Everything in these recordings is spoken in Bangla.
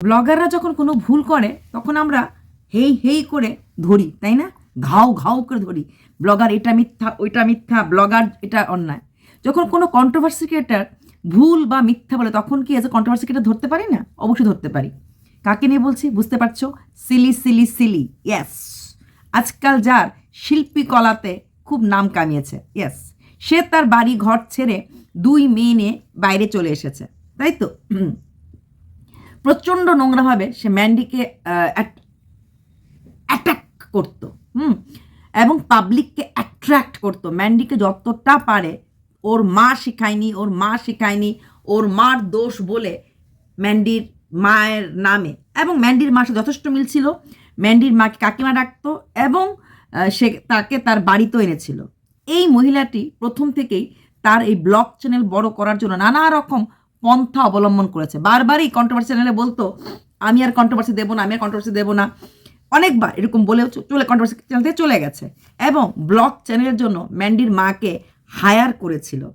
ব্লগাররা যখন কোনো ভুল করে, তখন আমরা হেই হেই করে ধরি, তাই না? ঘাও ঘাও করে ধরি। ব্লগার এটা মিথ্যা, ওইটা মিথ্যা, ব্লগার এটা অন্যায়। যখন কোনো কন্ট্রোভার্সি ক্রিয়েটার ভুল বা মিথ্যা বলে, তখন কি এজ এ কন্ট্রোভার্সি ক্রিয়েটার ধরতে পারি না? অবশ্যই ধরতে পারি। কাকে নিয়ে বলছি? বুঝতে পারছ? সিলি সিলি সিলি ইয়েস আজকাল যার শিল্পী কলাতে খুব নাম কামিয়েছে ইয়েস সে তার বাড়ি ঘর ছেড়ে দুই মেয়ে নিয়ে বাইরে চলে এসেছে, তাই তো। প্রচণ্ড নোংরাভাবে সে ম্যান্ডিকে অ্যাটাক করতো, হুম? এবং পাবলিককে অ্যাট্রাক্ট করতো। ম্যান্ডিকে যতটা পারে, ওর মা শিখায়নি, ওর মা শিখায়নি, ওর মার দোষ বলে ম্যান্ডির মায়ের নামে। এবং ম্যান্ডির মার সাথে যথেষ্ট মিল ছিল। ম্যান্ডির মাকে কাকিমা ডাকতো এবং সে তাকে তার বাড়িতেও এনেছিল। এই মহিলাটি প্রথম থেকেই তার এই ব্লগ চ্যানেল বড় করার জন্য নানা রকম পন্থা অবলম্বন করেছে। বারবারই কন্ট্রোভার্সি চ্যানেলে বলতো, আমি আর কন্ট্রোভার্সি দেবো না, আমি আর কন্ট্রোভার্সি দেবো না। অনেকবার এরকম বলেও চলে কন্ট্রোভার্সি চ্যানেল থেকে চলে গেছে। এবং ব্লগ চ্যানেলের জন্য ম্যান্ডির মাকে হায়ার করেছিল।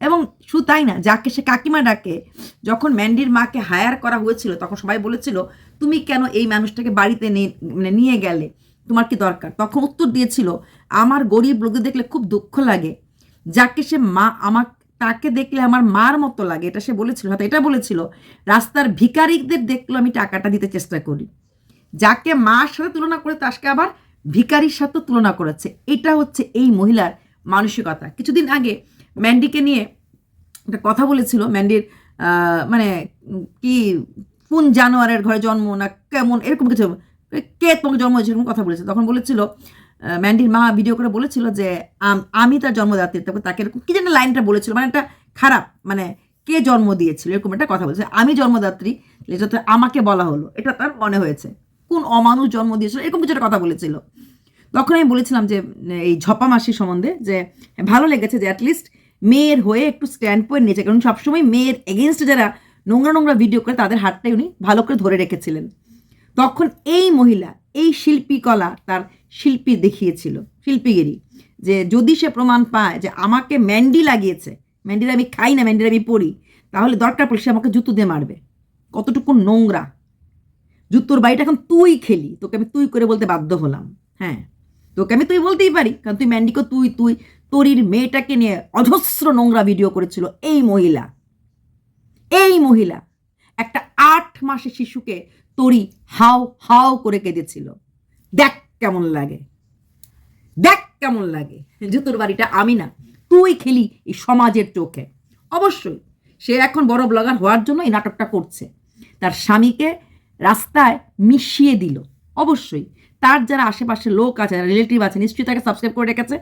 এবং শুধু তাই না, যাকে সে কাকিমা ডাকে, যখন ম্যান্ডির মাকে হায়ার করা হয়েছিল, তখন সবাই বলেছিল, তুমি কেন এই মানুষটাকে বাড়িতে নিয়ে- মানে নিয়ে গেলে? তোমার কি দরকার? তখন উত্তর দিয়েছিল, আমার গরিব লোকদের দেখলে খুব দুঃখ লাগে। যাকে সে মা আমার তাকে দেখলে আমার মার মতো লাগে, এটা সে বলেছিল, হয়তো এটা বলেছিল। রাস্তার ভিকারিকদের দেখলেও আমি টাকাটা দিতে চেষ্টা করি। যাকে মার সাথে তুলনা করে তাকে আবার ভিকারির সাথে তুলনা করেছে। এটা হচ্ছে এই মহিলার মানসিকতা। কিছুদিন আগে ম্যান্ডিকে নিয়ে একটা কথা বলেছিল, ম্যান্ডির মানে কি, কোন জানোয়ারের ঘরে জন্ম না, কেমন, এরকম কিছু, কে তোমাকে জন্ম হয়েছে এরকম কথা বলেছে তখন বলেছিল ম্যান্ডির মা ভিডিও করে বলেছিল যে, আম- তার জন্মদাত্রী তারপর তাকে এরকম কি যেন লাইনটা বলেছিল মানে একটা খারাপ মানে কে জন্ম দিয়েছিল, এরকম একটা কথা বলেছে। আমি জন্মদাত্রী এটা তো আমাকে বলা হলো, এটা তার মনে হয়েছে। কোন অমানুষ জন্ম দিয়েছিল, এরকম কিছু একটা কথা বলেছিল। তখন আমি বলেছিলাম যে, এই ঝপা মাসির সম্বন্ধে যে, ভালো লেগেছে যে অ্যাটলিস্ট মেয়ের হয়ে একটু স্ট্যান্ড পয়েন্ট নিয়েছে, কারণ সবসময় মেয়ের এগেনস্টে যারা নোংরা নোংরা ভিডিও করে, তাদের হাতটাই উনি ভালো করে ধরে রেখেছিলেন। তখন এই মহিলা এই শিল্পী কলা তার শিল্পী দেখিয়েছিল, শিল্পীগিরি। যে যদি সে প্রমাণ পায় যে আমাকে ম্যান্ডি লাগিয়েছে, ম্যান্ডির আমি খাই না, ম্যান্ডির আমি পড়ি, তাহলে দরকার পড়লে সে আমাকে জুতো দিয়ে মারবে। কতটুকু নোংরা। জুতোর বাড়িটা এখন তুই খেলি, তোকে আমি তুই করে বলতে বাধ্য হলাম হ্যাঁ। তোকে আমি তুই বলতেই পারি, কারণ তুই ম্যান্ডিকে তুই তুই, তোরির মেয়েটাকে নিয়ে অজস্র নোংরা ভিডিও করেছিল এই মহিলা। এই মহিলা একটা আট মাসের শিশুকে তরি, হাও হাও করে কেঁদেছিল। দেখ কেমন লাগে। দেখ কেমন লাগে। জুতোর বাড়িটা আমি না, তুই খেলি এই সমাজের চোখে। অবশ্যই সে এখন বড় ব্লগার হওয়ার জন্য এই নাটকটা করছে। তার স্বামীকে রাস্তায় মিশিয়ে দিল। অবশ্যই তার যারা আশেপাশে লোক আছে, যারা রিলেটিভ আছে, নিশ্চয়ই তাকে সাবস্ক্রাইব করে রেখেছে।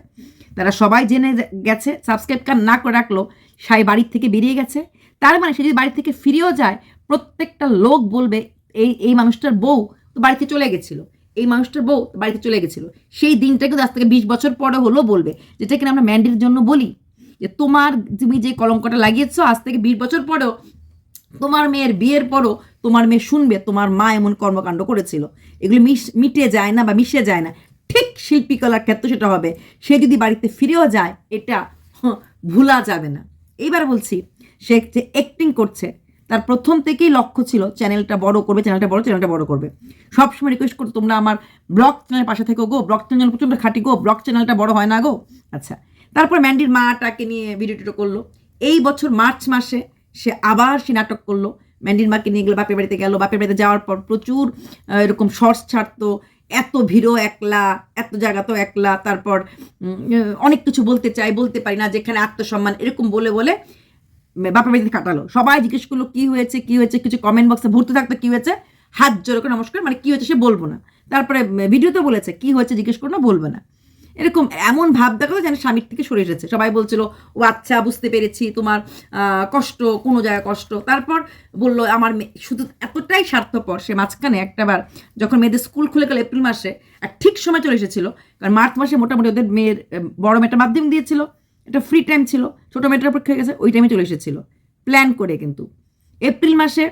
তারা সবাই জেনে গেছে সাবস্ক্রাইব কার না করে রাখল সাই বাড়ির থেকে বেরিয়ে গেছে। তার মানে সে যদি বাড়ি থেকে ফিরেও যায়, প্রত্যেকটা লোক বলবে এই এই মানুষটার বউ তো বাড়িতে চলে গেছিল। এই মানুষটার বউ বাড়িতে চলে গেছিল। সেই দিনটা কিন্তু আজ থেকে বিশ বছর পরে হলেও বলবে, যেটা কিনা আমরা ম্যান্ডির জন্য বলি, যে তোমার তুমি যে কলঙ্কটা লাগিয়েছো, আজ থেকে বিশ বছর পরেও তোমার মেয়ের বিয়ের পরও তোমার মেয়ে শুনবে তোমার মা এমন কর্মকাণ্ড করেছিল। এগুলো মিশ, মিটে যায় না বা মিশে যায় না। ঠিক শিল্পীকলার ক্ষেত্রে সেটা হবে। সে যদি বাড়িতে ফিরেও যায়, এটা ভোলা যাবে না। এইবার বলছি, সে যে অ্যাক্টিং করছে তার প্রথম থেকেই লক্ষ্য ছিল চ্যানেলটা বড় করবে চ্যানেলটা বড় চ্যানেলটা বড় করবে। সবসময় রিকোয়েস্ট করতো, তোমরা আমার ব্লগ চ্যানেলের পাশে থেকো গো ব্লগ চ্যানেল প্রচণ্ড খাটি গো ব্লগ চ্যানেলটা বড় হয় না গো। আচ্ছা তারপর ম্যান্ডির মাটাকে নিয়ে ভিডিও টিডিও করল। এই বছর মার্চ মাসে সে আবার সে নাটক করল। ম্যান্ডির মাকে নিয়ে গেলো, বাপের বাড়িতে গেল। বাপের বাড়িতে যাওয়ার পর প্রচুর এরকম শর্টস ছাড়তো, এত ভিড়ও একলা, এত জায়গা তো একলা। তারপর অনেক কিছু বলতে চাই, বলতে পারি না, যেখানে আত্মসম্মান, এরকম বলে বলে বাপের বাড়িতে কাটালো। সবাই জিজ্ঞেস করল, কি হয়েছে? কি হয়েছে? কিছু কমেন্ট বক্সে ভর্তি থাকতো কি হয়েছে? হাত জোরে করে নমস্কার মানে কি হয়েছে সে বলব না। তারপরে ভিডিওতে বলেছে, কি হয়েছে জিজ্ঞেস করো না, বলবে না। এরকম এমন ভাব দেখাল যেন স্বামীর থেকে সরে এসেছে। সবাই বলছিল, ও আচ্ছা বুঝতে পেরেছি তোমার কষ্ট, কোনো জায়গায় কষ্ট। তারপর বলল, আমার শুধু এতটাই স্বার্থপর। সে মাঝখানে একটাবার যখন মেয়েদের স্কুল খুলে গেল এপ্রিল মাসে, আর ঠিক সময় চলে এসেছিল, কারণ মার্চ মাসে মোটামুটি ওদের মেয়ের বড় মেয়েটা মাধ্যমিক দিয়েছিল। এটা ফ্রি টাইম ছিল, ছোটো মেয়েটার পরীক্ষা হয়ে গেছে, ওই টাইমে চলে এসেছিল। প্ল্যান করে কিন্তু। এপ্রিল মাসে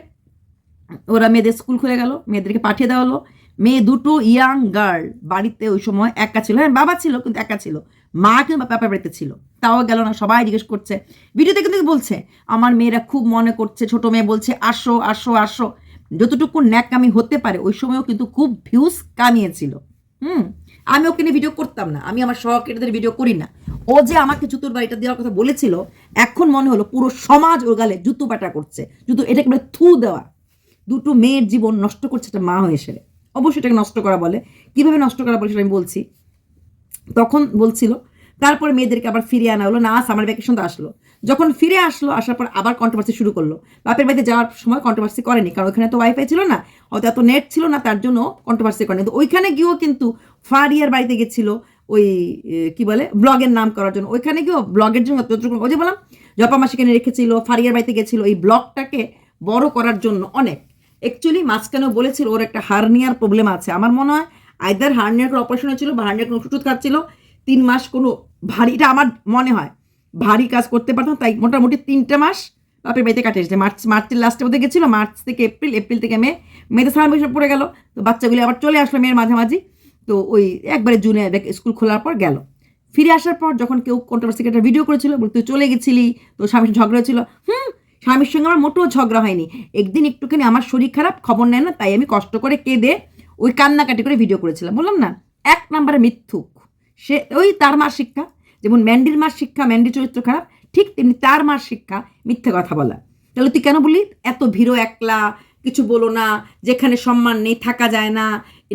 ওরা মেয়েদের স্কুল খুলে গেল, মেয়েদেরকে পাঠিয়ে দেওয়া হলো। মেয়ে দুটো ইয়াং গার্ল বাড়িতে ওই সময় একা ছিল। হ্যাঁ বাবা ছিল কিন্তু একা ছিল। মা কিন্তু বাপের বাড়িতে ছিল। তাও গেল না, সবাই জিজ্ঞেস করছে। ভিডিওতে কিন্তু বলছে, আমার মেয়েরা খুব মনে করছে, ছোট মেয়ে বলছে, আসো আসো আসো। যতটুকু ন্যাকামি হতে পারে, ওই সময়ও কিন্তু খুব ভিউজ কামিয়েছিল। হুম? আমি ওকে নিয়ে ভিডিও করতাম না। আমি আমার সহকেটাদের ভিডিও করি না। ও যে আমাকে জুতোর বাড়িটা দেওয়ার কথা বলেছিল, এখন মনে হলো পুরো সমাজ ওর গালে জুতো পাটা করছে। জুতো এটাকে বলে থু দেওয়া। দুটো মেয়ের জীবন নষ্ট করছে একটা মা হয়ে এসে। অবশ্যই এটাকে নষ্ট করা বলে। কীভাবে নষ্ট করা বলে সেটা আমি বলছি। তখন বলছিল, তারপরে মেয়েদেরকে আবার ফিরিয়ে আনা হলো। না সামার ভ্যাকেশন তো আসলো। যখন ফিরে আসলো, আসার পর আবার কন্ট্রোভার্সি শুরু করল। বাপের বাড়িতে যাওয়ার সময় কন্ট্রোভার্সি করেনি, কারণ ওখানে তো ওয়াইফাই ছিল না অত এত নেট ছিল না, তার জন্য কন্ট্রোভার্সি করেনি। কিন্তু ওইখানে গিয়েও কিন্তু ফারিয়ার বাড়িতে গেছিল ওই কি বলে, ব্লগের নাম করার জন্য। ওইখানে গিয়েও ব্লগের জন্য যতটুকু ওই যে বললাম, জপা মাসিখানে রেখেছিল, ফারিয়ার বাড়িতে গেছিল, এই ব্লগটাকে বড় করার জন্য অনেক। অ্যাকচুয়ালি মাঝখানেও বলেছিল, ওর একটা হার্নিয়ার প্রবলেম আছে। আমার মনে হয় আইদার হার্নিয়ার অপারেশন হয়েছিল বা হার্নিয়ার কোনো ওষুধ খাচ্ছিল, তিন মাস কোনো ভারী এটা আমার মনে হয়। ভারী কাজ করতে পারতাম, তাই মোটামুটি তিনটে মাস বাপের বাড়িতে কাটিয়ে এসেছে। মার্চ, মার্চের লাস্টের মধ্যে গেছিল, মার্চ থেকে এপ্রিল এপ্রিল থেকে মে মেয়েতে সারা বৈশাখ পড়ে গেল। তো বাচ্চাগুলি আবার চলে আসলো মেয়ের মাঝামাঝি। তো ওই একবারে জুনে স্কুল খোলার পর গেল। ফিরে আসার পর যখন কেউ কন্ট্রোভার্সি একটা ভিডিও করেছিল বলে তুই চলে গেছিলি তো স্বামীর ঝগড়া হয়েছিল। হুম, স্বামীর সঙ্গে আমার মোটেও ঝগড়া হয়নি। একদিন একটুখানি আমার শরীর খারাপ, খবর নেয় না, তাই আমি কষ্ট করে কেঁদে ওই কান্নাকাটি করে ভিডিও করেছিলাম। বললাম না, এক নম্বরে মিথ্যুক। সে, ওই তার মার শিক্ষা যেমন ম্যান্ডির মার শিক্ষা ম্যান্ডি চরিত্র খারাপ, ঠিক তেমনি তার মার শিক্ষা মিথ্যে কথা বলা। তাহলে তুই কেন বলি এত ভিড়ো একলা, কিছু বলো না, যেখানে সম্মান নেই, থাকা যায় না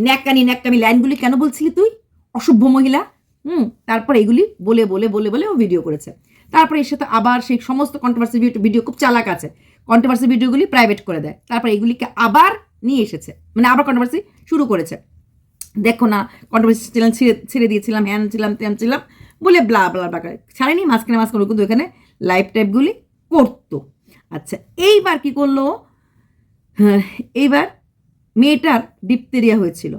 ন্যাকানি ন্যাকামি লাইনগুলি কেন বলছিলি তুই? অসভ্য মহিলা। হুম, তারপর এগুলি বলে বলে বলে বলে ও ভিডিও করেছে। তারপরে এর সাথে আবার সেই সমস্ত কন্ট্রোভার্সি ভিডিও খুব চালাক আছে। কন্ট্রোভার্সি ভিডিওগুলি প্রাইভেট করে দেয়। তারপর এগুলিকে আবার নিয়ে এসেছে। মানে আবার কন্ট্রোভার্সি শুরু করেছে। দেখো না কন্ট্রোভার্সি ছেড়ে ছেড়ে দিয়েছিলাম, হ্যান ছিলাম, ত্যান ছিলাম। বলে ব্লা ব্লা ব্লা করে। ছাড়েনি মাঝখানে মাঝখানে কিন্তু এখানে লাইভ টাইপগুলি করতো। আচ্ছা এইবার কি করল? হ্যাঁ, এইবার মেয়েটার ডিপতেরিয়া হয়েছিল।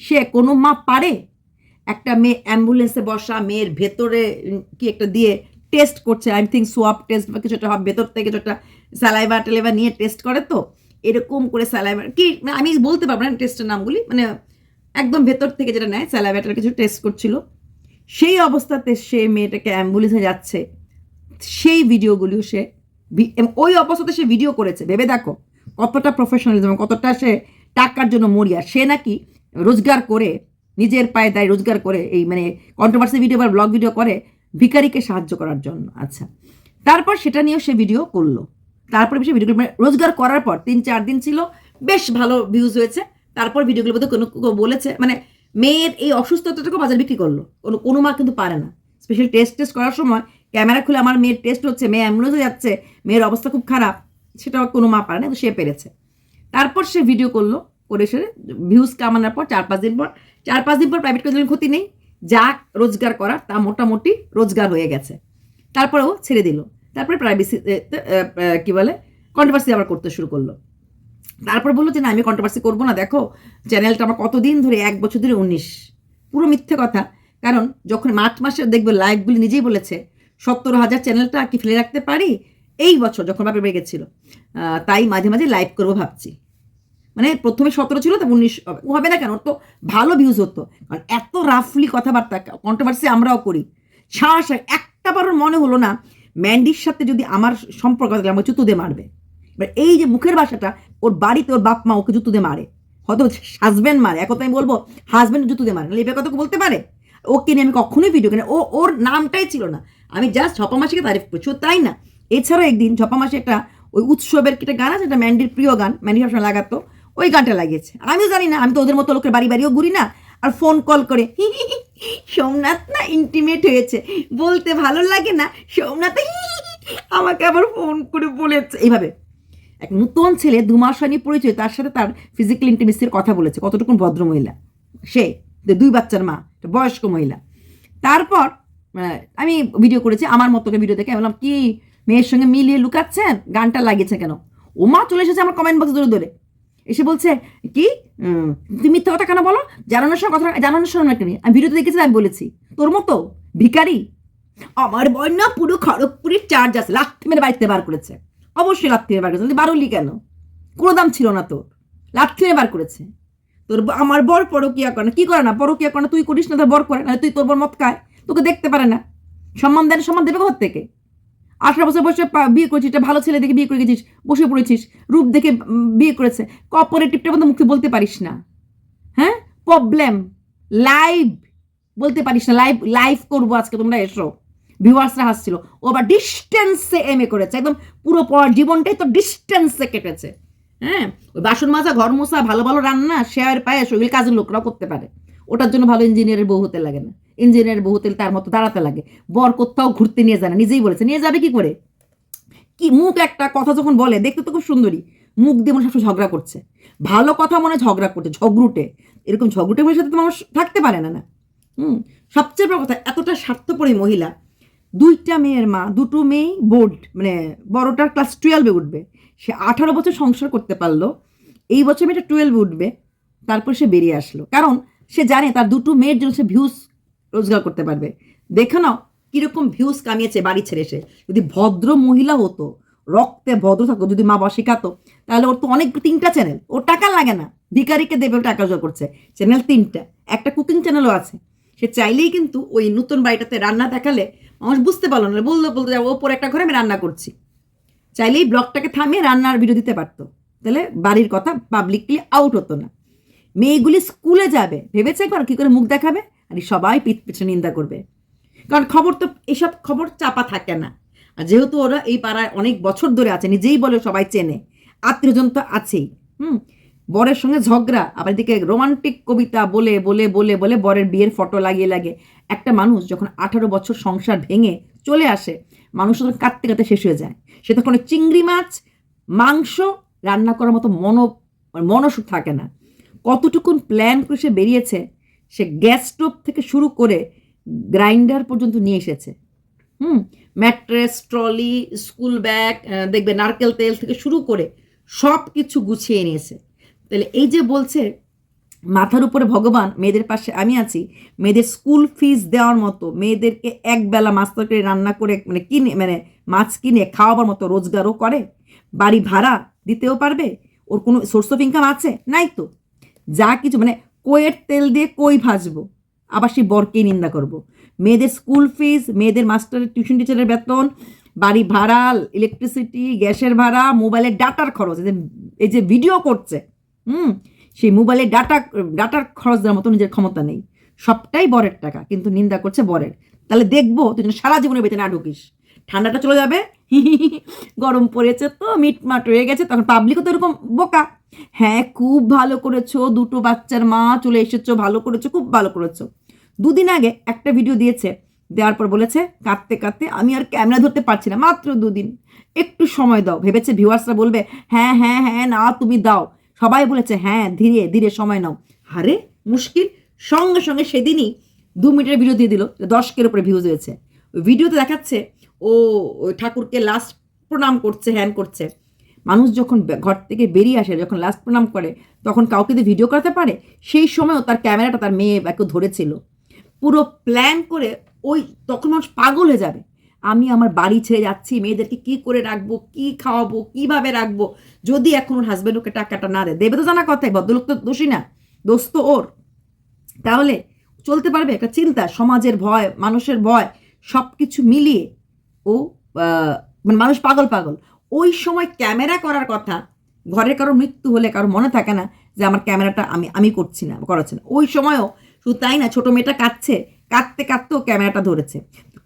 সে কোনো মা পারে? একটা মেয়ে অ্যাম্বুলেন্সে বসা মেয়ের ভেতরে কি একটা দিয়ে টেস্ট করছে আই থিঙ্ক সোয়াব টেস্ট বা কিছু একটা ভেতর থেকে কিছু একটা স্যালাইভা টেলাইভা নিয়ে টেস্ট করে তো? এরকম করে স্যালাইভা কি মানে আমি বলতে পারব না টেস্টের নামগুলি মানে একদম ভেতর থেকে যেটা নেয় স্যালাইভাটার কিছু টেস্ট করছিল। সেই অবস্থাতে সে মেয়েটাকে অ্যাম্বুলেন্সে যাচ্ছে। সেই ভিডিওগুলিও সে ওই অবস্থাতে সে ভিডিও করেছে। ভেবে দেখো, কতটা প্রফেশনালিজম কতটা সে টাকার জন্য মরিয়া। সে নাকি রোজগার করে, নিজের পায়ে দায় রোজগার করে এই মানে কন্ট্রোভার্সি ভিডিও বা ব্লগ ভিডিও করে ভিখারিকে সাহায্য করার জন্য। আচ্ছা তারপর সেটা নিয়েও সে ভিডিও করল। তারপরে সে ভিডিও মানে রোজগার করার পর তিন চার দিন ছিল, বেশ ভালো ভিউজ হয়েছে। তারপর ভিডিওগুলোর মধ্যে কোনো বলেছে মানে মেয়ের এই অসুস্থতাটাকে বাজার বিক্রি করল। কোনো কোনো মা কিন্তু পারে না। স্পেশাল টেস্ট টেস্ট করার সময় ক্যামেরা খুলে আমার মেয়ের টেস্ট হচ্ছে, মেয়ে অ্যাম্বুলেন্সে যাচ্ছে, মেয়ের অবস্থা খুব খারাপ, সেটাও কোনো মা পারে না, তো সে পেরেছে। তারপর সে ভিডিও করল, করে সে ভিউজ কামানোর পর চার পাঁচ দিন পর, চার পাঁচ দিন পর প্রাইভেট দিলেন ক্ষতি নেই, যা রোজগার করার তা মোটামুটি রোজগার হয়ে গেছে। তারপরেও ছেড়ে দিল। তারপরে প্রাইভেসি কি বলে কন্ট্রোভার্সি আবার করতে শুরু করল। তারপর বলল যে, না, আমি কন্ট্রোভার্সি করব না। দেখো চ্যানেলটা আমার কতদিন ধরে, এক বছর ধরে উনিশ। পুরো মিথ্যে কথা। কারণ যখন মার্চ মাসে দেখবে লাইভগুলি নিজেই বলেছে, সত্তর হাজার চ্যানেলটা কি ফেলে রাখতে পারি? এই বছর যখন বাপের বেড়ে গেছিল। তাই মাঝে মাঝে লাইভ করব ভাবছি। মানে প্রথমে সতেরো ছিল, তারপর উনিশ হবে। না কেন? ওর তো ভালো ভিউজ হতো। কারণ এত রাফলি কথাবার্তা কন্ট্রোভার্সি আমরাও করি। শ্বাস একটা বারোর মনে হলো না ম্যান্ডির সাথে যদি আমার সম্পর্ক থাকে আমাকে জুতো দিয়ে মারবে। এবার এই যে মুখের ভাষাটা ওর বাড়িতে ওর বাপ মা ওকে জুতো দিয়ে মারে। হয়তো হাজব্যান্ড মারে তো আমি বলব হাজব্যান্ড জুতো দিয়ে মারে। নাহলে এবার কথা বলতে পারে। ওকে নিয়ে আমি কখনোই ভিডিও করি না। ও ওর নামটাই ছিল না। আমি জাস্ট ছপা মাসিকে তারিফ করছি। তাই না? এছাড়াও একদিন ছপা মাসে একটা ওই উৎসবের একটা গান আছে একটা ম্যান্ডির প্রিয় গান ম্যান্ডি সবসময় লাগাতো। ওই গানটা লাগিয়েছে। আমিও জানি না আমি তো ওদের মতো লোকের বাড়ি বাড়িও ঘুরি না। আর ফোন কল করে "হি হি হি, সোমনাথ না ইন্টিমেট হয়েছে? বলতে ভালো লাগে না? সোমনাথ আমাকে আবার ফোন করে বলেছে। এইভাবে। এক নতুন ছেলে দু মাস হয়নি পরিচয়, তার সাথে তার ফিজিক্যাল ইন্টিমেসির কথা বলেছে। কতটুকুন ভদ্র মহিলা? সে দুই বাচ্চার মা, একটা বয়স্ক মহিলা। তারপর আমি ভিডিও করেছি, আমার মতো ভিডিও দেখে বললাম, কি, মেয়ের সঙ্গে মিলিয়ে লুকাচ্ছেন? গানটা লাগিয়েছে কেন? ও মা চলে এসেছে আমার কমেন্ট বক্সে ধরে ধরে। এসে বলছে, কি তুমি মিথ্যা কথা কেন বলো? জানানোর সঙ্গে কথা, জানানোর সময় না কেন আমি ভিডিওতে দেখেছি, আমি বলেছি, তোর মতো ভিখারি আমার না পুরো খড়গপুরের চার্জ আছে, লাথি মেরে বাড়িতে বার করেছে। অবশ্যই মেরে বার করেছে বারুলি কেন? কোনো দাম ছিল না তোর। মেরে বার করেছে। তোর আমার বর পরকিয়া করে না। কি করে না? পরকিয়া করে না। তুই করিস না, তোর বর করে না। তুই তোর বর মত খায়। তোকে দেখতে পারে না। সম্মান দেয় সম্মান দেবে ঘর থেকে? আঠারো বছর বয়সে পা- বিয়ে করেছিস এটা ভালো ছেলে দেখে বিয়ে করে গেছিস, বসে পড়েছিস, রূপ দেখে বিয়ে করেছে। কপারেটিভটা মধ্যে মুখে বলতে পারিস না। হ্যাঁ? প্রবলেম। লাইভ। বলতে পারিস না। লাইভ লাইভ করব আজকে তোমরা, এসো। ভিউয়ার্সরা হাসছিল। ও আবার ডিস্টেন্সে এম এ করেছে। একদম পুরো পর জীবনটাই তো ডিস্টেন্সে কেটেছে। হ্যাঁ? ওই বাসন মাজা, ঘর মোছা, ভালো ভালো রান্না, শেয়ার পায়ে শরীর কাজের লোকরাও করতে পারে। ওটার জন্য ভালো ইঞ্জিনিয়ারের বউ হতে লাগে না। ইঞ্জিনিয়ারের বউ হতে তার মতো দাঁড়াতে লাগে। বর কোথাও ঘুরতে নিয়ে যায় না। নিজেই বলেছে, নিয়ে যাবে কি করে? কি মুখ একটা কথা যখন বলে, দেখতে তো খুব সুন্দরী। মুখ দিয়ে মনে সবসময় ঝগড়া করছে। ভালো কথা মনে ঝগড়া করছে, ঝগড়ুটে। এরকম ঝগড়ুটে মেয়ের সাথে তো মানুষ থাকতে পারে না না। হুম? সবচেয়ে বড় কথা, এতটা স্বার্থপরী মহিলা দুইটা মেয়ের মা, দুটো মেয়েই বোর্ড মানে বড়টার ক্লাস টুয়েলভে উঠবে। সে আঠারো বছর সংসার করতে পারল, এই বছর মেয়েটা টুয়েলভে উঠবে, তারপর সে বেরিয়ে আসলো। কারণ সে জানে তার দুটো মেয়ের জন্য সে ভিউজ রোজগার করতে পারবে। দেখে নাও কীরকম ভিউজ কামিয়েছে বাড়ি ছেড়ে এসে যদি ভদ্র মহিলা হতো, রক্তে ভদ্র থাকতো, যদি মা বাবা শেখাতো, তাহলে ওর তো অনেক তিনটা চ্যানেল ওর টাকা লাগে না। ভিকারিকে দেবে টাকা রোজগার করছে। চ্যানেল তিনটা। একটা কুকিং চ্যানেলও আছে। সে চাইলেই কিন্তু ওই নতুন বাড়িটাতে রান্না দেখালে মানুষ বুঝতে পারল না বলতে বলতে যাব ওপর একটা ঘরে আমি রান্না করছি। চাইলেই ব্লগটাকে থামিয়ে রান্নার ভিডিও দিতে পারতো। তাহলে বাড়ির কথা পাবলিকলি আউট হতো না। মেয়েগুলি স্কুলে যাবে, ভেবেছে একবার কী করে মুখ দেখাবে? আর সবাই পিঠ পিছনে নিন্দা করবে। কারণ খবর তো এইসব খবর চাপা থাকে না। আর যেহেতু ওরা এই পাড়ায় অনেক বছর ধরে আছে, নিজেই বলে সবাই চেনে। আত্মীয়জন তো আছেই। হুম? বরের সঙ্গে ঝগড়া, আবার এদিকে রোমান্টিক কবিতা বলে বলে বলে বলে বরের বিয়ের ফটো লাগিয়ে লাগে। একটা মানুষ যখন আঠারো বছর সংসার ভেঙে চলে আসে, মানুষ তখন কাঁদতে কাঁদতে শেষ হয়ে যায়। সে তখন চিংড়ি মাছ, মাংস রান্না করার মতো মন মনস থাকে না। কতটুকুন প্ল্যান করে সে বেরিয়েছে, সে গ্যাস স্টোভ থেকে শুরু করে গ্রাইন্ডার পর্যন্ত নিয়ে এসেছে। হুম ম্যাট্রেস ট্রলি স্কুল ব্যাগ দেখবে নারকেল তেল থেকে শুরু করে সব কিছু গুছিয়ে নিয়েছে। তাহলে এই যে বলছে, মাথার উপরে ভগবান, মেয়েদের পাশে আমি আছি, মেয়েদের স্কুল ফিস দেওয়ার মতো, মেয়েদেরকে একবেলা মাছ তরকারি রান্না করে মানে কিনে মানে মাছ কিনে খাওয়াবার মতো রোজগারও করে, বাড়ি ভাড়া দিতেও পারবে, ওর কোনো সোর্স অফ ইনকাম আছে? নাই তো। যা কিছু মানে কইয়ের তেল দিয়ে কই ভাজবো? আবার সেই বরকেই নিন্দা করব। মেয়েদের স্কুল ফিস মেয়েদের মাস্টারের টিউশন টিচারের বেতন, বাড়ি ভাড়া ইলেকট্রিসিটি গ্যাসের ভাড়া মোবাইলের ডাটার খরচ, এই যে ভিডিও করছে হুম, সেই মোবাইলে ডাটা, ডাটার খরচ দেওয়ার মতো নিজের ক্ষমতা নেই। সবটাই বরের টাকা, কিন্তু নিন্দা করছে বরের। তাহলে দেখব, তুই যেন সারা জীবনের বেতনে ঢুকিস। ঠান্ডাটা চলে যাবে। গরম পড়েছে তো, মিটমাট হয়ে গেছে, তখন পাবলিকও তো এরকম বোকা। হ্যাঁ খুব ভালো করেছ, দুটো বাচ্চার মা চলে এসেছ, ভালো করেছ, খুব ভালো করেছ। দুদিন আগে একটা ভিডিও দিয়েছে, দেওয়ার পর বলেছে, কাঁদতে কাঁদতে আমি আর ক্যামেরা ধরতে পারছি না, মাত্র দুদিন। একটু সময় দাও। ভেবেছে ভিউয়ার্সরা বলবে হ্যাঁ হ্যাঁ হ্যাঁ না, তুমি দাও। সবাই বলেছে হ্যাঁ ধীরে ধীরে সময় নাও। আরে, মুশকিল। সঙ্গে সঙ্গে সেদিনই দু মিনিটের ভিডিও দিয়ে দিল দশকের উপরে ভিউজ হয়েছে। ভিডিওতে দেখাচ্ছে, ও ঠাকুরকে লাস্ট প্রণাম করছে হ্যান করছে। মানুষ যখন ঘর থেকে বেরিয়ে আসে, যখন লাস্ট প্রণাম করে, তখন কাউকে দিয়ে ভিডিও করাতে পারে? সেই সময়ও তার ক্যামেরাটা তার মেয়ে একে ধরেছিল। পুরো প্ল্যান করে ওই, তখন মানুষ পাগল হয়ে যাবে। আমি আমার বাড়ি ছেড়ে যাচ্ছি, মেয়েদেরকে কি করে রাখব, কি খাওয়াবো, কীভাবে রাখব? যদি এখন ওর হাজব্যান্ড ওকে টাকাটা না দেয়, দেবে তো জানা কথাই, ভদ্রলোক তো দোষী না, দোষ তো ওর। তাহলে চলতে পারবে একটা চিন্তা, সমাজের ভয়, মানুষের ভয় সব কিছু মিলিয়ে ও মানে মানুষ পাগল পাগল। ওই সময় ক্যামেরা করার কথা ঘরে কারও মৃত্যু হলে কারও মনে থাকে না যে আমার ক্যামেরাটা আমি আমি করছি না, করাচ্ছি না। ওই সময়ও শুধু তাই না, ছোটো মেয়েটা কাঁদছে কাঁদতে কাঁদতেও ক্যামেরাটা ধরেছে।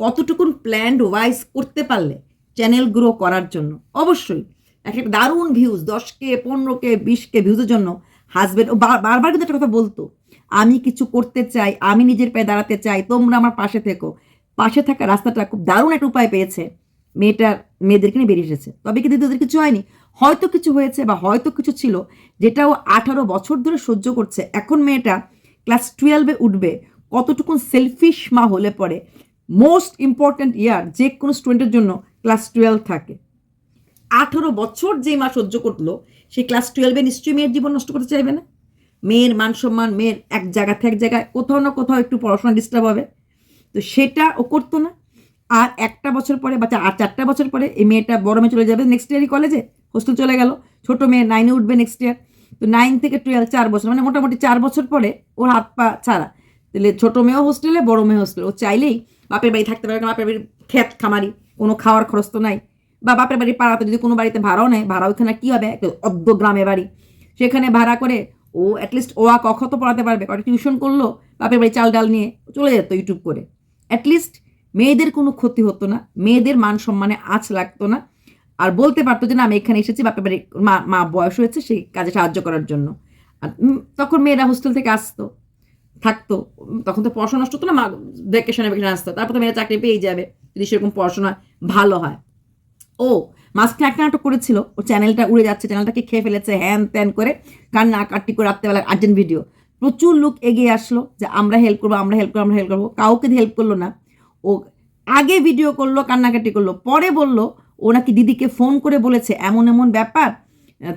কতটুকুন প্ল্যান্ড ওয়াইজ করতে পারলে চ্যানেল গ্রো করার জন্য? অবশ্যই। এক একটা দারুণ ভিউজ দশকে, পনেরোকে, বিশকে ভিউজের জন্য হাজবেন্ড ও বারবার কিন্তু একটা কথা বলতো, আমি কিছু করতে চাই, আমি নিজের পায়ে দাঁড়াতে চাই, তোমরা আমার পাশে থেকো। পাশে থাকা রাস্তাটা খুব দারুণ একটা উপায় পেয়েছে মেয়েটার মেয়েদেরকে নিয়ে বেরিয়ে এসেছে। তবে কি দিদিদের কিছু হয়নি। হয়তো কিছু হয়েছে বা হয়তো কিছু ছিল, যেটাও আঠারো বছর ধরে সহ্য করছে। এখন মেয়েটা ক্লাস টুয়েলভে উঠবে। কতটুকুন সেলফিশ মা হলে পরে? মোস্ট ইম্পর্ট্যান্ট ইয়ার যে কোনো স্টুডেন্টের জন্য ক্লাস টুয়েলভ থাকে। আঠেরো বছর যে মা সহ্য করল, সেই ক্লাস টুয়েলভে নিশ্চয়ই মেয়ের জীবন নষ্ট করতে চাইবে না। মেয়ের মান সম্মান, মেয়ের এক জায়গা থেকে এক জায়গায় কোথাও না কোথাও একটু পড়াশোনা ডিস্টার্ব হবে। তো সেটা ও করতো না। আর একটা বছর পরে বা চা- আর চারটা বছর পরে এই মেয়েটা বড় মেয়ে চলে যাবে নেক্সট ইয়ারই কলেজে হোস্টেল চলে গেল। ছোট মেয়ে নাইনে উঠবে নেক্সট ইয়ার তো নাইন থেকে টুয়েলভ চার বছর মানে মোটামুটি চার বছর পরে ওর হাত পা ছাড়া। তাহলে ছোট মেয়েও হোস্টেলে বড় মেয়ে হোস্টেলে ও চাইলেই বাপের বাড়ি থাকতে পারে বাপের বাড়ির ক্ষেত খামারি, কোনো খাওয়ার খরচ তো নাই। বা বাপের বাড়ি পাড়াতে যদি কোনো বাড়িতে ভাড়াও নেয়, ভাড়া ওইখানে কী হবে? একটা অর্ধ গ্রামে বাড়ি। সেখানে ভাড়া করে ও অ্যাটলিস্ট ও আ কখ তো পড়াতে পারবে কটা টিউশন করল, বাপের বাড়ি চাল ডাল নিয়ে চলে যেত ইউটিউব করে। অ্যাটলিস্ট মেয়েদের কোনো ক্ষতি হতো না, মেয়েদের মান সম্মানে আঁচ লাগতো না। আর বলতে পারতো যে, না, আমি এখানে এসেছি, বাপের বাড়ি মা মা বয়স হয়েছে সেই কাজে সাহায্য করার জন্য। আর তখন মেয়েরা হোস্টেল থেকে আসতো। থাকতো, তখন তো পড়াশোনা নষ্ট হতো না, মা ভ্যাকেশনে ভ্যাকেশনে আসতো। তারপর তো মেয়েরা চাকরি পেয়ে যাবে, যদি সেরকম পড়াশোনা ভালো হয়। ও মাঝখানে একটা নাটক করেছিল, ও চ্যানেলটা উড়ে যাচ্ছে, চ্যানেলটাকে খেয়ে ফেলেছে, হ্যান ত্যান করে কান্না কাট্টি করে রাত্রেবেলা আর্জেন্ট ভিডিও। প্রচুর লোক এগিয়ে আসলো যে, আমরা হেল্প করব, আমরা হেল্প করব, আমরা হেল্প করব। কাউকে হেল্প করল না। ও আগে ভিডিও করল কান্নাকাটি করল, পরে বলল, ও নাকি দিদিকে ফোন করে বলেছে, এমন এমন ব্যাপার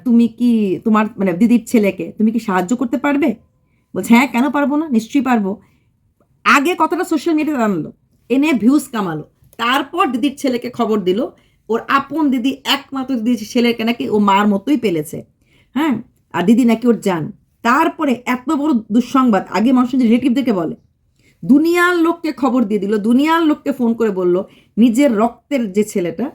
তুমি কি তোমার মানে দিদির ছেলেকে, তুমি কি সাহায্য করতে পারবে? বলছে হ্যাঁ কেন পারব না? নিশ্চয়ই পারব। আগে কথাটা সোশ্যাল মিডিয়াতে আনলো। এনে ভিউজ কামালো। তারপর দিদির ছেলেকে খবর দিল। ওর আপন দিদি, একমাত্র দিদি ছেলেকে নাকি ও মার মতোই পেলেছে। হ্যাঁ আর দিদি নাকি ওর যান তারপরে এত বড় দুঃসংবাদ। আগে মানুষ রিলেটিভদেরকে বলে। দুনিয়ার লোককে খবর দিয়ে দিল। দুনিয়ার লোককে ফোন করে বলল। নিজের রক্তের যে ছেলেটা,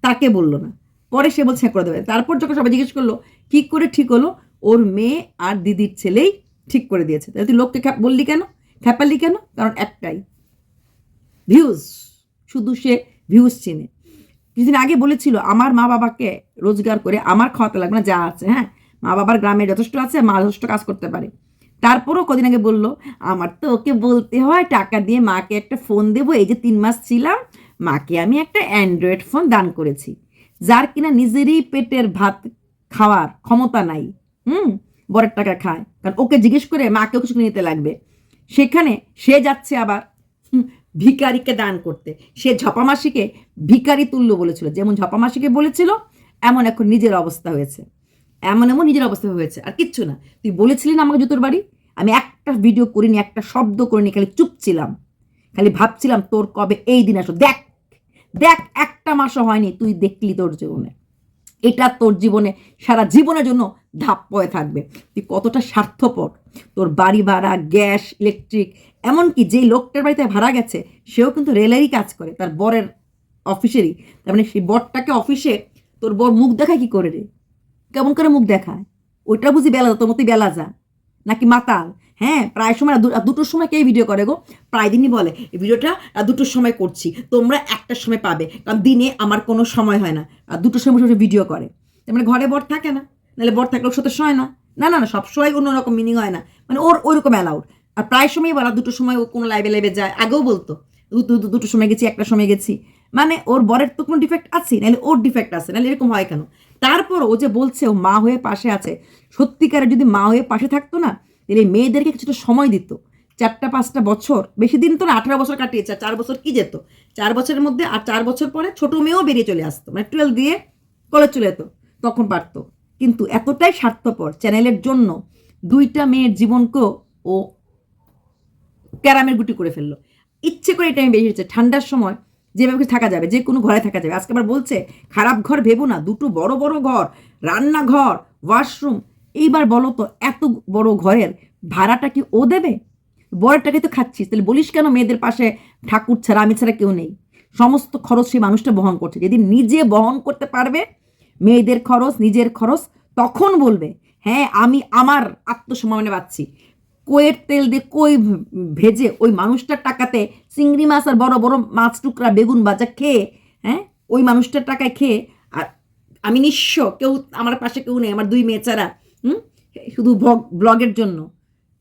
তাকে বলল না। পরে সে বলছে হ্যাঁ করে দেবে। তারপর যখন সবাই জিজ্ঞেস করল, কি করে ঠিক হলো? ওর মেয়ে আর দিদির ছেলেই ঠিক করে দিয়েছে। তাহলে তুই লোককে বললি কেন? খ্যাপালি কেন? কারণ একটাই। ভিউজ শুধু সে ভিউজ চিনে। কিছুদিন আগে বলেছিল, আমার মা বাবাকে রোজগার করে আমার খাওয়াতে লাগবে না, যা আছে হ্যাঁ? মা বাবার গ্রামে যথেষ্ট আছে, মা যথেষ্ট কাজ করতে পারে। তারপরও কদিন আগে বলল, আমার তো ওকে বলতে হয়, টাকা দিয়ে মাকে একটা ফোন দেবো, এই যে তিন মাস ছিলাম, মাকে আমি একটা অ্যান্ড্রয়েড ফোন দান করেছি। যার কিনা নিজেরই পেটের ভাত খাওয়ার ক্ষমতা নাই, হুম? বরের টাকা খায়। কারণ ওকে জিজ্ঞেস করে মাকেও কিছু নিতে লাগবে? সেখানে সে যাচ্ছে আবার হুম, ভিখারিকে দান করতে। সে ঝপামাসিকে ভিখারি তুল্য বলেছিল। যেমন ঝপামাসিকে বলেছিল এমন এখন নিজের অবস্থা হয়েছে। এমন এমন নিজের অবস্থা হয়েছে। আর কিচ্ছু না। তুই বলেছিলি না আমাকে জুতোর বাড়ি? আমি একটা ভিডিও করিনি একটা শব্দ করিনি খালি চুপ ছিলাম। খালি ভাবছিলাম তোর কবে এই দিন আসো দেখ দেখ একটা মাসও হয়নি তুই দেখলি তোর জীবনে। এটা তোর জীবনে সারা জীবনের জন্য ধাপ হয়ে থাকবে। তুই কতটা স্বার্থপর? তোর বাড়ি ভাড়া, গ্যাস ইলেকট্রিক এমনকি যেই লোকটার বাড়িতে ভাড়া গেছে, সেও কিন্তু রেলেরই কাজ করে, তার বরের অফিসেরই। তার মানে সেই বরটাকে অফিসে তোর বর মুখ দেখায় কি করে রে? কেমন করে মুখ দেখায়? ওইটা বুঝি বেলা যা তোর মতোই বেলা যা। নাকি মাতাল? হ্যাঁ প্রায় সময় দুটোর সময় কে ভিডিও করে গো? প্রায় দিনই বলে, এই ভিডিওটা দুটোর সময় করছি, তোমরা একটার সময় পাবে, কারণ দিনে আমার কোনো সময় হয় না। আর দুটোর সময় বসে ভিডিও করে। তার মানে ঘরে বর থাকে না। নাহলে বর থাকলে ওর সাথে শোয় না। না না না, সব সময় অন্যরকম মিনিং হয় না। মানে ওর ওইরকম অ্যালাউড আর প্রায় সময় বলা, দুটো সময় ও কোনো লাইভে লাইভে যায়। আগেও বলতো দুটো সময় গেছি, একটা সময় গেছি। মানে ওর বরের তো কোনো ডিফেক্ট আছে নাহলে ওর ডিফেক্ট আছে, নাহলে এরকম হয় কেন? তারপর ও যে বলছে, ও মা হয়ে পাশে আছে, সত্যিকারে যদি মা হয়ে পাশে থাকতো না, তাহলে মেয়েদেরকে কিছুটা সময় দিত। চারটা, পাঁচটা বছর, বেশি দিন তো না, আঠারো বছর কাটিয়েছে চার বছর কি যেত? চার বছরের মধ্যে আর চার বছর পরে ছোট মেয়েও বেরিয়ে চলে আসতো। মানে টুয়েলভ দিয়ে কলেজ চলে যেত, তখন পারতো। কিন্তু এতটাই স্বার্থপর চ্যানেলের জন্য দুইটা মেয়ের জীবনকেও ও ক্যারামের গুটি করে ফেলল। ইচ্ছে করে এটা আমি বেরিয়েছে ঠান্ডার সময় যেভাবে থাকা যাবে, যে কোনো ঘরে থাকা যাবে। আজকে আবার বলছে, খারাপ ঘর ভেবো না, দুটো বড় বড় ঘর, রান্নাঘর ওয়াশরুম এইবার বলো তো, এত বড় ঘরের ভাড়াটা কি ও দেবে? বরেরটাকে তো খাচ্ছিস, তাহলে বলিস কেন মেয়েদের পাশে ঠাকুর ছাড়া, আমি ছাড়া কেউ নেই? সমস্ত খরচ সেই মানুষটা বহন করছে। যেদিন নিজে বহন করতে পারবে মেয়েদের খরচ, নিজের খরচ, তখন বলবে হ্যাঁ আমি আমার আত্মসম্মানে পাচ্ছি। কইয়ের তেল দিয়ে কই ভেজে ওই মানুষটার টাকাতে চিংড়ি মাছ আর বড় বড় মাছ টুকরা, বেগুন ভাজা খেয়ে হ্যাঁ ওই মানুষটার টাকায় খেয়ে, আর আমি নিঃস্ব, কেউ আমার পাশে কেউ নেই, আমার দুই মেয়ে ছাড়া, হুম? শুধু ব্লগের জন্য,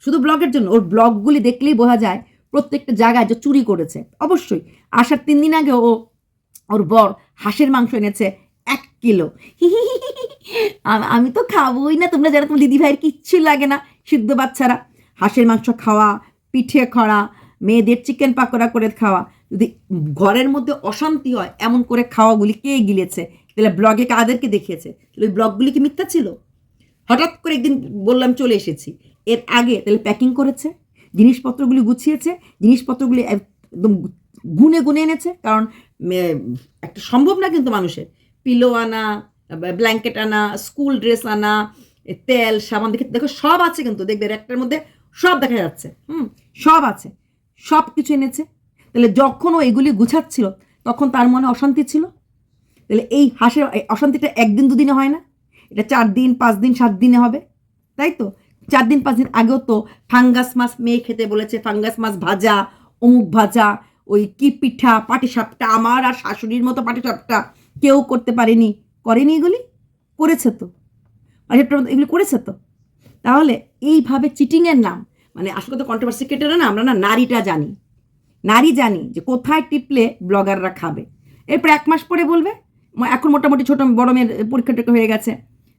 শুধু ব্লগের জন্য, ওর ব্লগগুলি দেখলেই বোঝা যায় প্রত্যেকটা জায়গায় যে চুরি করেছে, অবশ্যই। আসার তিন দিন আগে ও, ওর বর হাঁসের মাংস এনেছে কিলো। আম- তো খাবোই না, তোমরা যারা তোমার দিদি ভাইয়ের কিচ্ছু লাগে না, সিদ্ধ বাচ্চারা। হাঁসের মাংস খাওয়া, পিঠে খড়া, মেয়েদের চিকেন পাকোড়া করে খাওয়া। যদি ঘরের মধ্যে অশান্তি হয়, এমন করে খাওয়াগুলি কে গিলেছে? তাহলে ব্লগে কাদেরকে দেখিয়েছে? তাহলে ওই ব্লগগুলি কি মিথ্যা ছিল? হঠাৎ করে একদিন বললাম, চলে এসেছি। এর আগে তাহলে প্যাকিং করেছে, জিনিসপত্রগুলি গুছিয়েছে, জিনিসপত্রগুলি একদম গুনে গুনে এনেছে, কারণ একটা সম্ভব না কিন্তু মানুষের। পিলো আনা ব্ল্যাঙ্কেট আনা স্কুল ড্রেস আনা তেল, সাবান, দেখে দেখো সব আছে কিন্তু, দেখবে একটার মধ্যে সব দেখা যাচ্ছে, হুম, সব আছে, সব কিছু এনেছে। তাহলে যখন ও এগুলি গুছাচ্ছিল, তখন তার মনে অশান্তি ছিল? তাহলে এই হাসের অশান্তিটা একদিন দুদিনে হয় না? এটা চার দিন, পাঁচ দিন, সাত দিনে হবে? তাই তো? চার দিন, পাঁচ দিন আগেও তো ফাঙ্গাস মাছ মেয়ে খেতে বলেছে, ফাঙ্গাস মাছ ভাজা, অমুক ভাজা, ওই কি পিঠা, পাটিসাপটা, আমার আর শাশুড়ির মতো পাটিসাপটা কেউ করতে পারেনি, করেনি এগুলি? করেছে তো। পাটিসাপটার এগুলি করেছে তো। তাহলে এইভাবে চিটিংয়ের নাম মানে আসলে তো কন্ট্রোভার্সি কেটেরা না আমরা না নারীটা জানি। নারী জানি যে কোথায় টিপলে ব্লগাররা খাবে। এরপর এক মাস পরে বলবে এখন মোটামুটি ছোটো বড় মেয়ের পরীক্ষা টরীক্ষা হয়ে গেছে।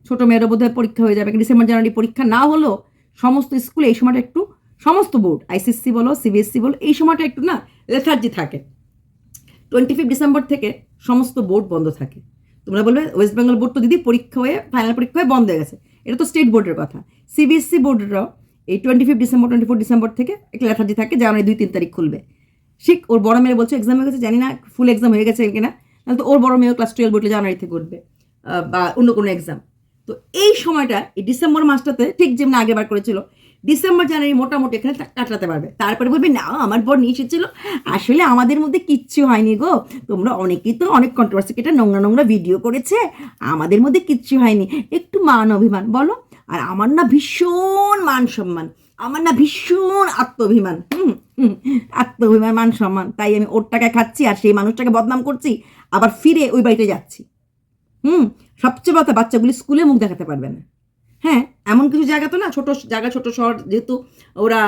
ছোটো মেয়েরও বোধহয় পরীক্ষা হয়ে যাবে। ডিসেম্বর, জানুয়ারি পরীক্ষা না হলেও সমস্ত স্কুলে এই সময়টা একটু, সমস্ত বোর্ড আইসিএসসি বলো সিবিএসসি বলো, এই সময়টা একটু না লেথার্জি থাকে। টোয়েন্টি ফিফ ডিসেম্বর থেকে সমস্ত বোর্ড বন্ধ থাকে। তোমরা বলবে ওয়েস্ট বেঙ্গল বোর্ড তো দিদি পরীক্ষা হয়ে ফাইনাল পরীক্ষা হয়ে বন্ধ হয়ে গেছে। এটা তো স্টেট বোর্ডের কথা। সিবিএসসি বোর্ডেরও এই twenty fifth December twenty four December থেকে একটা লেথার্জি থাকে, জানুয়ারি দুই, তিন তারিখ খুলবে। শিখ, ওর বড় মেয়ে বলছে এক্সাম হয়ে গেছে? জানি না ফুল এক্সাম হয়ে গেছে কিনা। তাহলে তো ওর বড় মেয়েও ক্লাস টুয়েলভ উঠলে জানুয়ারি থেকে উঠবে বা অন্য কোনো এক্সাম তো এই সময়টা, এই ডিসেম্বর মাসটাতে ঠিক যেমন আগেবার করেছিল, ডিসেম্বর, জানুয়ারি মোটামুটি এখানে কাটাতে পারবে। তারপরে বলবে, না, আমার বর নিয়ে এসেছিল। আসলে আমাদের মধ্যে কিচ্ছু হয়নি গো। তোমরা অনেকেই তো অনেক কন্ট্রোভার্সি এটা নোংরা নোংরা ভিডিও করেছে। আমাদের মধ্যে কিচ্ছু হয়নি। একটু মান অভিমান বলো। আর আমার না ভীষণ মান সম্মান। আমার না ভীষণ আত্মাভিমান। হুম হুম, আত্মাভিমান, মান সম্মান। তাই আমি ওর টাকায় খাচ্ছি আর সেই মানুষটাকে বদনাম করছি। আবার ফিরে ওই বাড়িতে যাচ্ছি। হুম, সবচেয়ে কথা বাচ্চাগুলি স্কুলে মুখ দেখাতে পারবে না। হ্যাঁ এমন কিছু জায়গা তো না, ছোট জায়গা ছোট শহর যেহেতু ওরা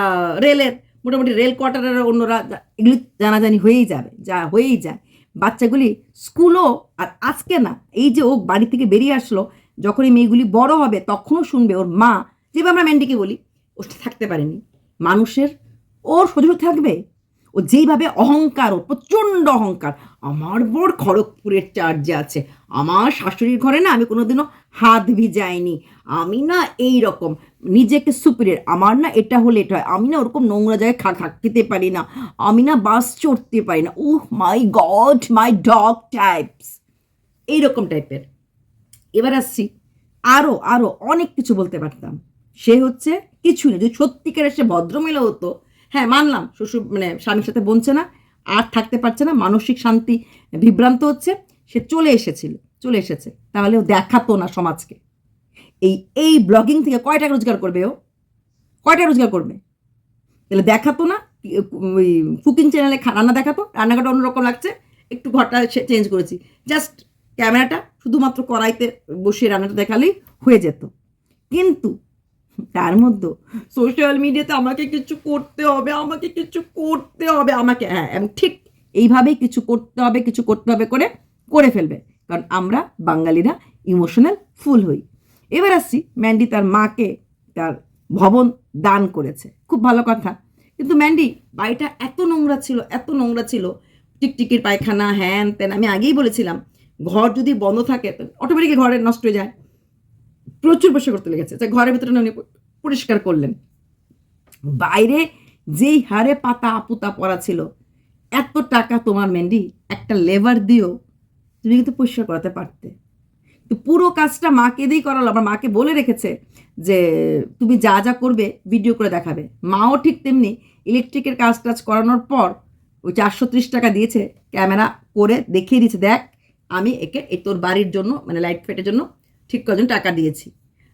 রেলের, মোটামুটি রেল কোয়ার্টারের অন্যরা এগুলি জানাজানি হয়েই যাবে, যা হয়েই যায়। বাচ্চাগুলি স্কুলও আর আজকে না, এই যে ও বাড়ি থেকে বেরিয়ে আসলো যখন এই মেয়েগুলি বড় হবে তখনও শুনবে ওর মা, যেভাবে আমরা ম্যান্ডিকে বলি, ও থাকতে পারেনি। মানুষের ওর সজল থাকবে। ও যেইভাবে অহংকার ও প্রচণ্ড অহংকার আমার বর খড়গপুরের চার্জে আছে। আমার শাশুড়ির ঘরে না আমি কোনোদিনও হাত ভিজাইনি। আমি না এই রকম নিজেকে সুপিরিয়র আমার না এটা হলে এটা হয়। আমি না ওরকম নোংরা জায়গায় খা খেতে পারি না। আমি না বাস চড়তে পারি না। উহ my god my dog types এইরকম টাইপের এবার আসছি। আরও আরও অনেক কিছু বলতে পারতাম। সে হচ্ছে কিছু না যদি সত্যিকার সে ভদ্রমহিলা হতো হ্যাঁ মানলাম, শ্বশুর মানে স্বামীর সাথে বনছে না আর থাকতে পারছে না, মানসিক শান্তি বিভ্রান্ত হচ্ছে, সে চলে এসেছিল, চলে এসেছে। তাহলে ও দেখাতো না সমাজকে। এই এই ব্লগিং থেকে কয় টাকা রোজগার করবে ও? কয় টাকা রোজগার করবে? তাহলে দেখাতো না, ওই কুকিং চ্যানেলে রান্না দেখাতো রান্নাঘাটা অন্যরকম লাগছে, একটু ঘরটা চেঞ্জ করেছি। জাস্ট ক্যামেরাটা শুধুমাত্র কড়াইতে বসিয়ে রান্নাটা দেখালেই হয়ে যেত। কিন্তু তার মধ্যে? সোশ্যাল মিডিয়াতে আমাকে কিছু করতে হবে, আমাকে কিছু করতে হবে, আমাকে হ্যাঁ এবং ঠিক এইভাবেই কিছু করতে হবে, কিছু করতে হবে করে করে ফেলবে। কারণ আমরা বাঙালিরা ইমোশনাল ফুল হই। এবার আসছি ম্যান্ডি তার মাকে তার ভবন দান করেছে। খুব ভালো কথা। কিন্তু ম্যান্ডি বাড়িটা এত নোংরা ছিল, এত নোংরা ছিল। টিকটিকির পায়খানা হ্যান ত্যান আমি আগেই বলেছিলাম, ঘর যদি বন্ধ থাকে অটোমেটিক ঘরে নষ্ট হয়ে যায়। প্রচুর বসে করতে লেগেছে। যে ঘরের ভেতরে উনি পরিষ্কার করলেন। বাইরে যেই হারে পাতা আপুতা পড়া ছিল, এত টাকা তোমার মেন্ডি একটা লেবার দিও তুমি কিন্তু পরিষ্কার করাতে পারতে। তো পুরো কাজটা মাকে দিয়েই করালো। আমার মাকে বলে রেখেছে যে, তুমি যা যা করবে ভিডিও করে দেখাবে। মাও ঠিক তেমনি ইলেকট্রিকের কাজ টাজ করানোর পর ওই চারশো ত্রিশ টাকা দিয়েছে, ক্যামেরা করে দেখিয়ে দিয়েছে, দেখ, আমি একে, এই তোর বাড়ির জন্য মানে লাইট ফেটের জন্য ঠিক কজন টাকা দিয়েছি।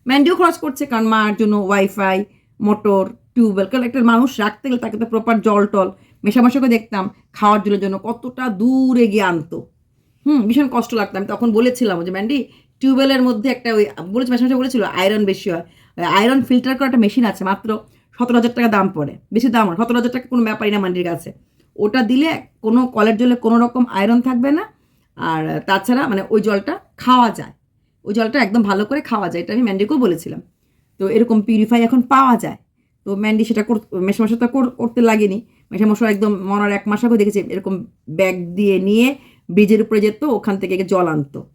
ম্যান্ডিও খরচ করছে কারণ মার জন্য ওয়াইফাই মোটর টিউবওয়েল কারণ একটা মানুষ রাখতে গেলে তাকে তো প্রপার জল টল মেশামশাকে দেখতাম, খাওয়ার জলের জন্য কতটা দূরে গিয়ে আনতো। হুম, ভীষণ কষ্ট লাগতো। আমি তখন বলেছিলাম যে ম্যান্ডি টিউবওয়েলের মধ্যে একটা ওই, বলেছি মাসে বলেছিল আয়রন বেশি হয়। আয়রন ফিল্টার করা একটা মেশিন আছে, মাত্র সতেরো হাজার টাকা দাম পড়ে, বেশি দাম সতেরো হাজার টাকা কোনো ব্যাপারই না মান্ডির কাছে। ওটা দিলে কোনো কলের জলে কোনো রকম আয়রন থাকবে না, আর তাছাড়া মানে ওই জলটা খাওয়া যায়। ওই জলটা একদম ভালো করে খাওয়া যায়, এটা আমি ম্যান্ডিকেও বলেছিলাম। তো এরকম পিউরিফাই এখন পাওয়া যায়। তো ম্যান্ডি সেটা মেশামশা তো কর- করতে লাগেনি। মেশামশা একদম মনার এক মাস আগে দেখেছি, এরকম ব্যাগ দিয়ে নিয়ে ব্রিজের উপরে যেত, ওখান থেকে জল আনতো।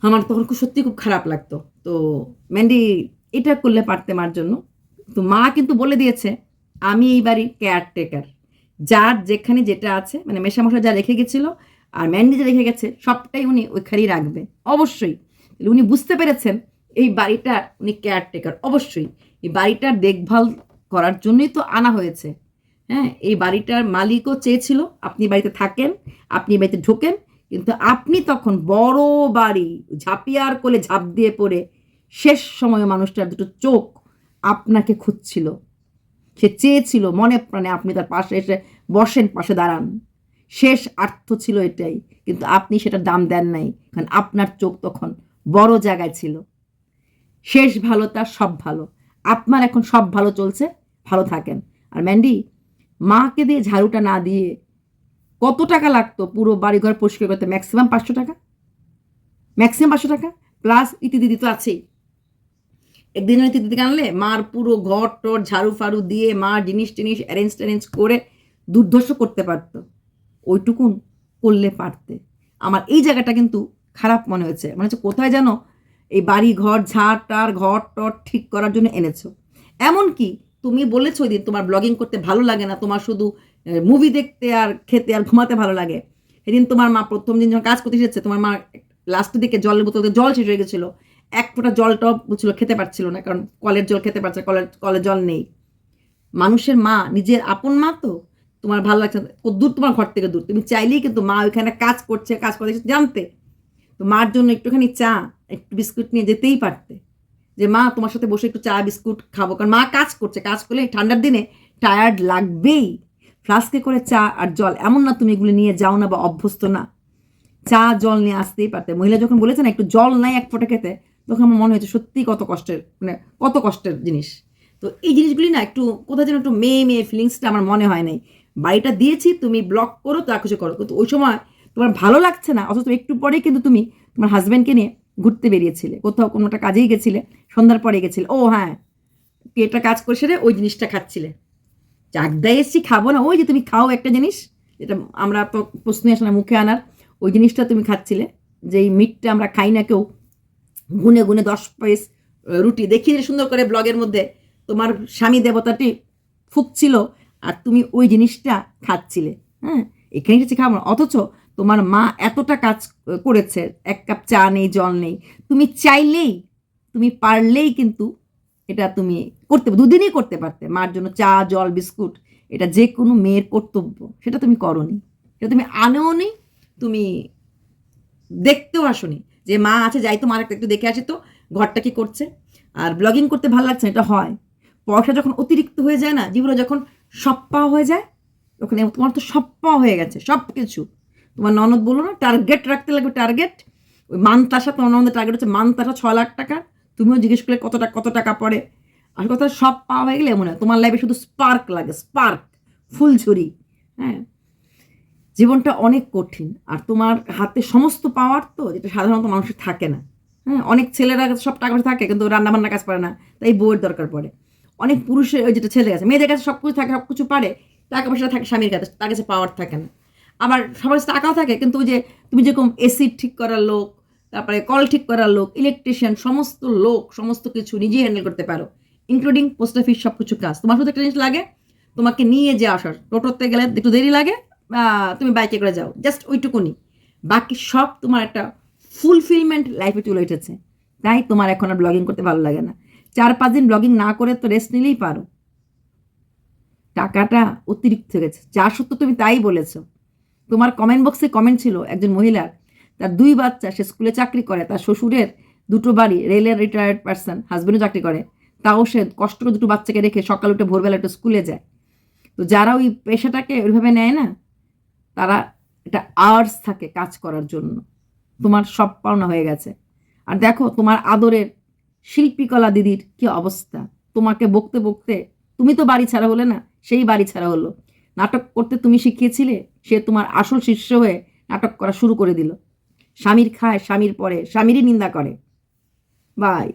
আমার তখন খুব সত্যি খুব খারাপ লাগতো। তো ম্যান্ডি এটা করলে পারতে মার জন্য। তো মা কিন্তু বলে দিয়েছে, আমি এই বাড়ির কেয়ারটেকার যার যেখানে যেটা আছে মানে মেশামশা যা রেখে গেছিল আর ম্যান্ডি যা রেখে গেছে, সবটাই উনি ওইখানেই রাখবে। অবশ্যই। উনি বুঝতে পেরেছেন এই বাড়িটার উনি কেয়ারটেকার অবশ্যই। এই বাড়িটার দেখভাল করার জন্যই তো আনা হয়েছে। হ্যাঁ এই বাড়িটার মালিকও চেয়েছিল, আপনি বাড়িতে থাকেন, আপনি বাড়িতে ঢোকেন, কিন্তু আপনি তখন বড় বাড়ি, ঝাঁপিয়ার কোলে ঝাঁপ দিয়ে পড়ে শেষ সময়ে মানুষটার দুটো চোখ আপনাকে খুঁজছিল। সে চেয়েছিল মনে প্রাণে আপনি তার পাশে এসে বসেন, পাশে দাঁড়ান। শেষ আর্থ ছিল এটাই। কিন্তু আপনি সেটা দাম দেন নাই, কারণ আপনার চোখ তখন বড় জায়গায় ছিল। শেষ ভালো, তার সব ভালো। আপনার এখন সব ভালো চলছে, ভালো থাকেন। আর ম্যান্ডি, মাকে দিয়ে ঝাড়ুটা না দিয়ে কত টাকা লাগতো পুরো বাড়িঘর পরিষ্কার করতে? ম্যাক্সিমাম পাঁচশো টাকা? ম্যাক্সিমাম পাঁচশো টাকা? প্লাস ইতি দিদি তো আছেই। একদিন ইতি দিদি আনলে মার পুরো ঘর টর ঝাড়ু ফাড়ু দিয়ে মা জিনিস টিনিস অ্যারেঞ্জ ট্যারেঞ্জ করে দুর্ধর্ষ করতে পারতো। ওইটুকুন করলে পারতে। আমার এই জায়গাটা কিন্তু খারাপ মনে হয়েছে। মনে হচ্ছে কোথায় যেন এই বাড়ি, ঘর, ঝাড় টার ঘর টর ঠিক করার জন্য এনেছো। এমনকি তুমি বলেছ ওই দিন তোমার ব্লগিং করতে ভালো লাগে না, তোমার শুধু মুভি দেখতে আর খেতে আর ঘুমাতে ভালো লাগে। সেদিন তোমার মা প্রথম দিন যখন কাজ করতে এসেছে, তোমার মা লাস্টের দিকে জলের বোতলে জল শেষ হয়ে গেছিল এক ফোঁটা জলটাও বুঝছিল খেতে পারছিল না, কারণ কলের জল খেতে পারছে, কলের কলের জল নেই। মানুষের মা, নিজের আপন মা তো। তোমার ভালো লাগছে না, দূর তোমার ঘর থেকে দূর। তুমি চাইলেই কিন্তু মা ওইখানে কাজ করছে কাজ করে জানতে। তো মার জন্য একটুখানি চা একটু বিস্কুট নিয়ে যেতেই পারতে। যে মা তোমার সাথে বসে একটু চা বিস্কুট খাব। কারণ মা কাজ করছে কাজ করলে ঠান্ডার দিনে টায়ার্ড লাগবেই। ফ্লাস্কে করে চা আর জল এমন না তুমি এগুলো নিয়ে যাও না বা অভ্যস্ত না। চা জল নিয়ে আসতেই পারতে। মহিলা যখন বলেছে না একটু জল নাই এক ফোঁটা খেতে তখন আমার মনে হয়েছে সত্যিই কত কষ্টের মানে কত কষ্টের জিনিস। তো এই জিনিসগুলি না একটু কোথাও যেন একটু মেয়ে মেয়ে ফিলিংসটা আমার মনে হয় নাই। বাড়িটা দিয়েছি, তুমি ব্লক করো, তা কিছু করো। কিন্তু ওই সময় তোমার ভালো লাগছে না, অথচ একটু পরেই কিন্তু তুমি তোমার হাজব্যান্ডকে নিয়ে ঘুরতে বেরিয়েছিলে। কোথাও কোনো একটা কাজেই গেছিলে, সন্ধ্যার পরে গেছিলে। ও হ্যাঁ পেটটা কাজ করে সেরে ওই জিনিসটা খাচ্ছিলে। চাকদায় এসছি, খাব না। ওই যে তুমি খাও একটা জিনিস, যেটা আমরা তো প্রশ্নই আসলে মুখে আনার, ওই জিনিসটা তুমি খাচ্ছিলে। যেই মিটটা আমরা খাই না কেউ। গুনে গুনে দশ পিস রুটি। দেখিয়ে যে সুন্দর করে ব্লগের মধ্যে তোমার স্বামী দেবতাটি ফুকছিল আর তুমি ওই জিনিসটা খাচ্ছিলে হ্যাঁ? এখানে কিছু খাব না। অথচ তোমার মা এতটা কাজ করেছে, এক কাপ চা নেই, জল নেই। তুমি চাইলেই, তুমি পারলেই কিন্তু এটা তুমি করতে দুদিনই করতে পারতে। মার জন্য চা, জল, বিস্কুট, এটা যে কোনো মেয়ের কর্তব্য। সেটা তুমি করনি। সেটা তুমি আনেও নি তুমি দেখতেও আসনি যে মা আছে, যাই তো মার একটা একটু দেখে আসি তো, ঘরটা কি করছে? আর ব্লগিং করতে ভালো লাগছে এটা হয়। পয়সা যখন অতিরিক্ত হয়ে যায় না, জীবনে যখন সপ্পা হয়ে যায়? ওখানে তোমার তো সপ্পা হয়ে গেছে, সব কিছু। তোমার ননদ বলো না টার্গেট রাখতে লাগবে টার্গেট ওই মানতাসা তোমার ননদের টার্গেট হচ্ছে মানতাসা ছ লাখ টাকা। তুমিও জিজ্ঞেস করলে কত টাকা কত টাকা পড়ে? আর কথা সব পাওয়া হয়ে গেলে এমন হয় তোমার লাইফে শুধু স্পার্ক লাগে স্পার্ক ফুলঝুরি হ্যাঁ? জীবনটা অনেক কঠিন, আর তোমার হাতে সমস্ত পাওয়ার তো, যেটা সাধারণত মানুষের থাকে না হ্যাঁ? অনেক ছেলেরা সব টাকা থাকে, কিন্তু রান্না বান্না কাজ পারে না, তাই বউয়ের দরকার পড়ে। অনেক পুরুষের ওই যেটা ছেলে আছে মেয়েদের কাছে সব কিছু থাকে সব কিছু পারে, টাকা পয়সা থাকে, স্বামীর কাছে, তার কাছে পাওয়ার থাকে না। আবার সবার কাছে টাকাও থাকে, কিন্তু ওই যে তুমি যেরকম এসি ঠিক করার লোক, তারপরে কল ঠিক করার লোক ইলেকট্রিশিয়ান সমস্ত লোক, সমস্ত কিছু নিজেই হ্যান্ডেল করতে পারো ইনক্লুডিং পোস্ট অফিস সব কিছু কাজ। তোমার শুধু একটা জিনিস লাগে, তোমাকে নিয়ে যে আসার, টোটোতে গেলে একটু দেরি লাগে তুমি বাইকে করে যাও জাস্ট ওইটুকুনি। বাকি সব তোমার একটা ফুলফিলমেন্ট লাইফে চলে উঠেছে তাই তোমার এখন আর ব্লগিং করতে ভালো লাগে না। চার পাঁচ দিন ব্লগিং না করে তো রেস্ট নিলেই পারো। টাকাটা অতিরিক্ত হয়ে গেছে। যা সত্য তুমি তাই বলেছ। তোমার কমেন্ট বক্সে কমেন্ট ছিল একজন মহিলার। তার দুই বাচ্চা, সে স্কুলে চাকরি করে, তার শ্বশুরের দুটো বাড়ি, রেলের রিটায়ার্ড পার্সন হাজবেন্ডও চাকরি করে। তাও সে কষ্ট করে দুটো বাচ্চাকে রেখে সকাল উঠে ভোরবেলা একটু স্কুলে যায়। তো যারা ওই পেশাটাকে ওইভাবে নেয় না, তারা একটা আর্টস থাকে কাজ করার জন্য। তোমার সব পাওনা হয়ে গেছে। আর দেখো, তোমার আদরের শিল্পীকলা দিদির কি অবস্থা? তোমাকে বকতে বকতে, তুমি তো বাড়ি ছাড়া হলে না, সেই বাড়ি ছাড়া হলো। নাটক করতে তুমি শিখিয়েছিলে, সে তোমার আসল শিষ্য হয়ে নাটক করা শুরু করে দিল। স্বামীর খায়, স্বামীর পরে, স্বামীরই নিন্দা করে। বাই।